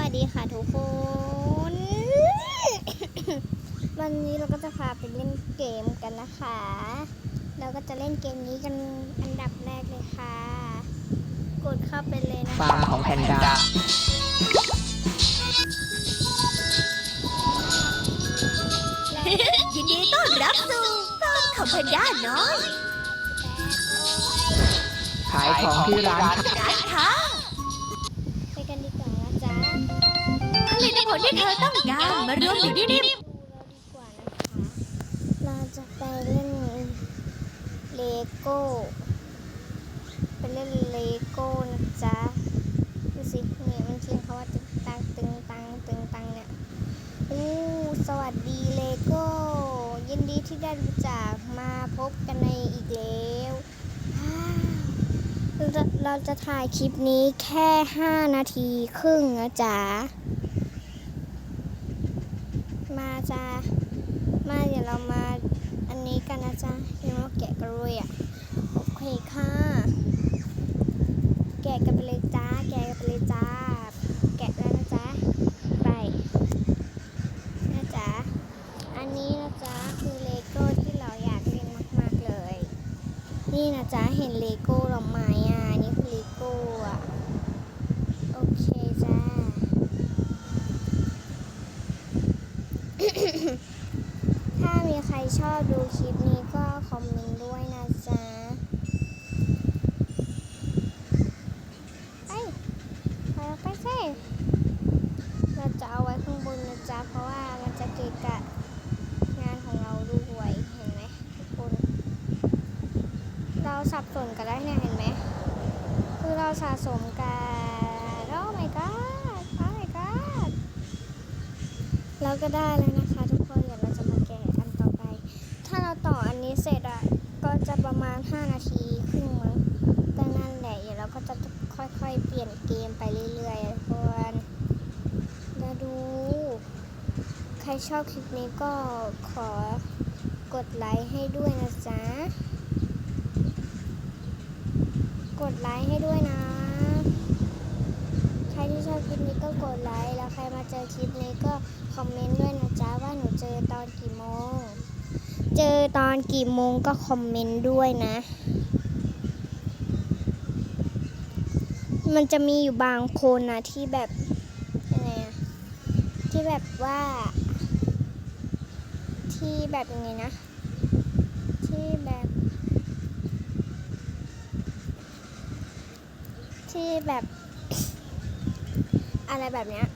วัสดีค่ะทุกคน วันนี้เราก็จะพาไปเล่นเกมกันนะคะ เราก็จะเล่นเกมนี้กันอันดับแรกเลยค่ะ กดเข้าไปเลยนะฟาคะร์มของแพนด้ายินดีต้อนรับสู่ฟาร์มของแพนด้าน้อย ขายของที่ร้านร้านค้า ผลิตผลที่เธอต้องการมารวมอยู่ที่นี่ดูเราดีกว่านะคะเราจะไปเล่นเลโก้ไปเล่นเลโก้นะจ๊ะดูสิเนี่ยมันเขียนเขาว่าตึงตังตึงตังตึงตังเนี่ยอู้สวัสดีเลโก้ยินดีที่ได้รู้จักมาพบกันในอีกแล้วเราจะเราจะถ่ายคลิปนี้แค่ 5 นาทีครึ่งนะจ๊ะ มาจ้ามาเดี๋ยวเรามาอันนี้กันนะจ๊ะเดี๋ยวเราแกะกันเลยอะโอเคค่ะ แกะกันไปเลยจ้า แกะกันไปเลยจ้า แกะแล้วนะจ๊ะไปนะจ๊ะอันนี้นะจ๊ะคือเลโก้ที่เราอยากเล่นมาก ๆเลย นี่นะจ๊ะเห็นเลโก้หรอไหมอะอันนี่คือเลโก้อะ โอเคจ้า ถ้ามีใคร ชอบดูคลิปนี้ก็คอมเมนต์ด้วยนะจ๊ะไปไปไปสิเราจะเอาไว้ข้างบนนะจ๊ะ เพราะว่ามันจะเกะกะงานของเราด้วยเห็นไหมทุกคน เราสับสนกันแล้วเนี่ยเห็นไหม คือเราสะสมกันโอ้ my god โอ้ my god เราก็ได้แล้วนะคะ ออันนี้เสร็จอะก็จะประมาณ 5 นาทีครึ่งมั้งก็นั่นแหละเดี๋ยวเราก็จะค่อยๆ เปลี่ยนเกมไปเรื่อยๆทุกคนมาดู ใครชอบคลิปนี้ก็ขอกดไลค์ให้ด้วยนะจ๊ะ กดไลค์ให้ด้วยนะ ใครที่ชอบคลิปนี้ก็กดไลค์ แล้วใครมาเจอคลิปนี้ก็คอมเมนต์ด้วยนะจ๊ะว่าหนูเจอตอนกี่โมง เจอตอนกี่โมงก็คอมเมนต์ด้วยนะ มันจะมีอยู่บางคนนะที่แบบยังไงอะที่แบบว่า ที่แบบยังไงนะ ที่แบบ ที่แบบ อะไรแบบเนี้ย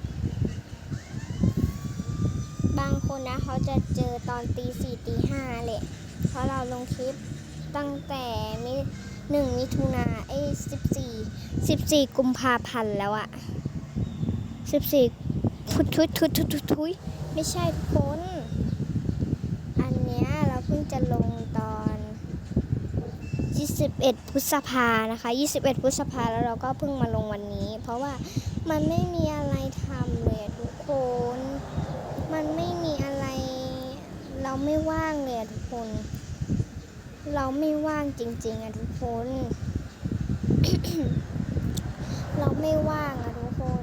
บางคนนะเขาจะเจอตอนตีสี่ตีห้าแหละ เพราะเราลงคลิปตั้งแต่มิหนึ่งมิถุนาเอ้สิบสี่สิบสี่กุมภาพันธ์แล้วอะสิบสี่ทุยทุยทุยทุยทุยทุยไม่ใช่ทุกคนอันเนี้ยเราเพิ่งจะลงตอน 21 พฤษภานะคะ 21 พฤษภาแล้วเราก็เพิ่งมาลงวันนี้ เพราะว่ามันไม่มีอะไรทำเลยทุกคนไม่มีอะไร เรา ไม่ว่างเลยทุกคน เราไม่ว่างจริง ๆอะทุกคน เราไม่ว่างอะทุกคน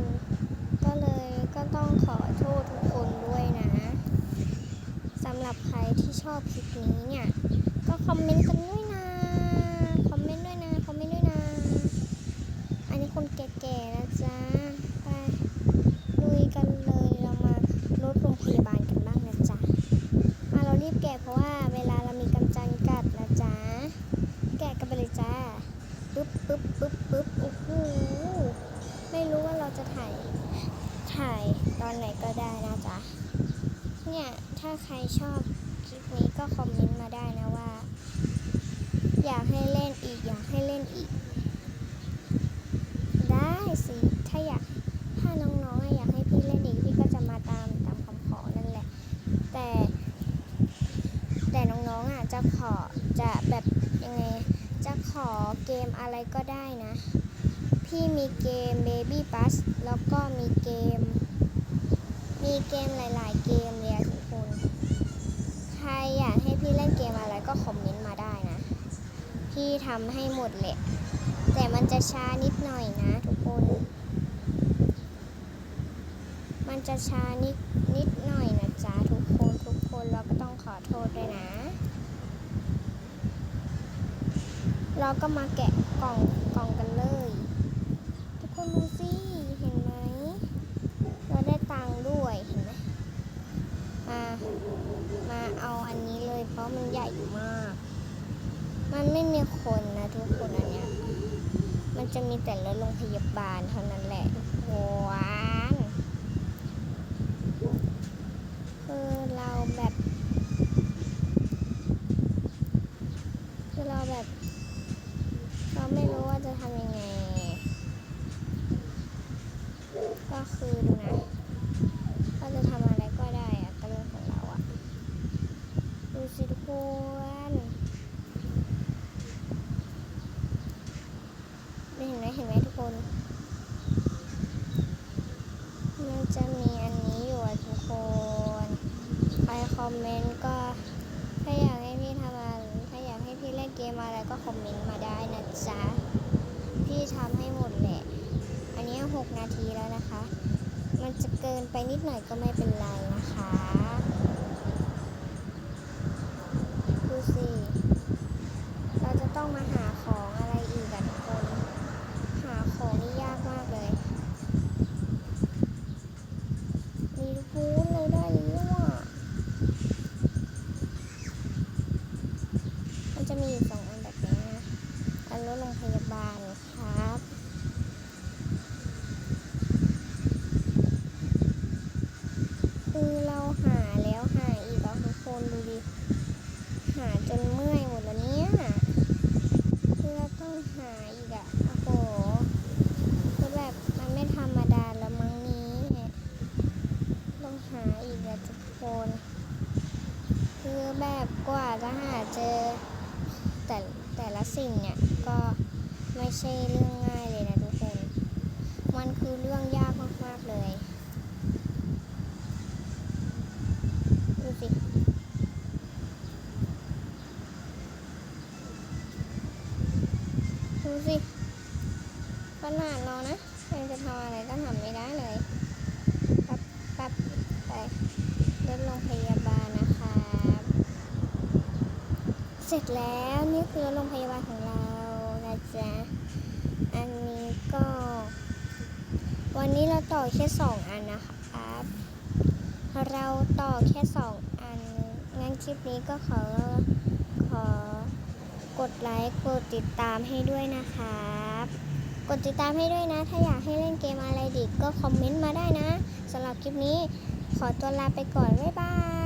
ก็เลยก็ต้องขอโทษทุกคนด้วยนะสำหรับใครที่ชอบคลิปนี้เนี่ย ก็คอมเมนต์กันด้วยนะ คอมเมนต์ด้วยนะ คอมเมนต์ด้วยนะ อันนี้คนแก่ๆนะจ๊ะ ไปลุยกันเลย เรามารถโรงพยาบาลกันบ้างนะจ๊ะอะเรารีบแกะเพราะว่าเวลาเรามีกำจัดกัดนะจ๊ะ แกะกันไปเลยจ้า ปึ๊บปึ๊บปึ๊บปึ๊บโอ้โห ไม่รู้ว่าเราจะถ่าย ถ่ายตอนไหนก็ได้นะจ๊ะ เนี่ย ถ้าใครชอบคลิปนี้ก็คอมเมนต์มาได้นะว่า อยากให้เล่นอีก อยากให้เล่นอีก ได้สิ ถ้าอยากถ้าน้องๆอยากให้พี่เล่นอีกพี่ก็จะมาตามตามคำขอนั่นแหละ แต่ แต่น้องๆอะจะขอจะแบบยังไงจะขอเกมอะไรก็ได้นะ พี่มีเกม Baby Bus แล้วก็มีเกม มีเกมหลาย ๆ เกมเลยทุกคน ใครอยากให้พี่เล่นเกมอะไรก็คอมเมนต์มาได้นะ พี่ทำให้หมดแหละ แต่มันจะช้านิดหน่อยนะ ทุกคน มันจะช้านิดนิดหน่อยนะจ๊ะทุกคนทุกคนเราก็ต้องขอโทษด้วยนะ เราก็มาแกะกล่องกล่องกันเลย ทุกคนดูสิเห็นไหม เราได้ตังค์ด้วยเห็นไหม มา มาเอาอันนี้เลยเพราะมันใหญ่มาก มันไม่มีคนนะทุกคนอันเนี้ย มันจะมีแต่รถโรงพยาบาลเท่านั้นแหละหวานคือเราแบบ คือเราแบบ เราไม่รู้ว่าจะทำยังไง ก็คือดูนะเราจะทำอะไรก็ได้อะก็เรื่องของเราอะดูสิทุกคนเห็นไหมเห็นไหมทุกคน มันจะมีอันนี้อยู่อะทุกคน ใครค อมเมนต์ก็ถ้าอยากให้พี่ทำอะไรถ้าอยากให้พี่เล่นเกมอะไรก็คอมเมนต์มาได้นะจ๊ะ พี่ทำให้หมดแหละ อันนี้ 6 นาทีแล้วนะคะ มันจะเกินไปนิดหน่อยก็ไม่เป็นไรนะคะ ดูสิ เราจะต้องมาหาของอะไรอีกอะทุกคน หาของนี่ยากมากเลย มีฟูดเราได้แล้วอะ มันจะมีอยู่สองอันแบบนี้นะ อันรถโรงพยาบาลครับ คือเราหาแล้วหาอีกแล้วทุกคนดูดิ หาจนเมื่อยหมดแล้วเนี่ยคือเราต้องหาอีกอะโอ้โหคือแบบมันไม่ธรรมดาแล้วมั้งนี้ต้องหาอีกอะทุกคน คือแบบกว่าจะหาเจอ แต่แต่ละสิ่งเนี่ย ก็ไม่ใช่เรื่องง่ายเลยนะทุกคน มันคือเรื่องยากมาก ๆ เลย ดูสิดูสิขนาดเรานะยังจะทำอะไรก็ทำไม่ได้เลยแป๊บแป๊บไปรถโรงพยาบาลนะครับ เสร็จแล้วนี่คือโรงพยาบาลของเรานะจ๊ะ อันนี้ก็ วันนี้เราต่อแค่สองอันนะครับ เราต่อแค่สองอัน งั้นคลิปนี้ก็ขอขอกดไลค์กดติดตามให้ด้วยนะครับ กดติดตามให้ด้วยนะ ถ้าอยากให้เล่นเกมอะไรดีก็คอมเมนต์มาได้นะสำหรับคลิปนี้ขอตัวลาไปก่อน บ๊ายบาย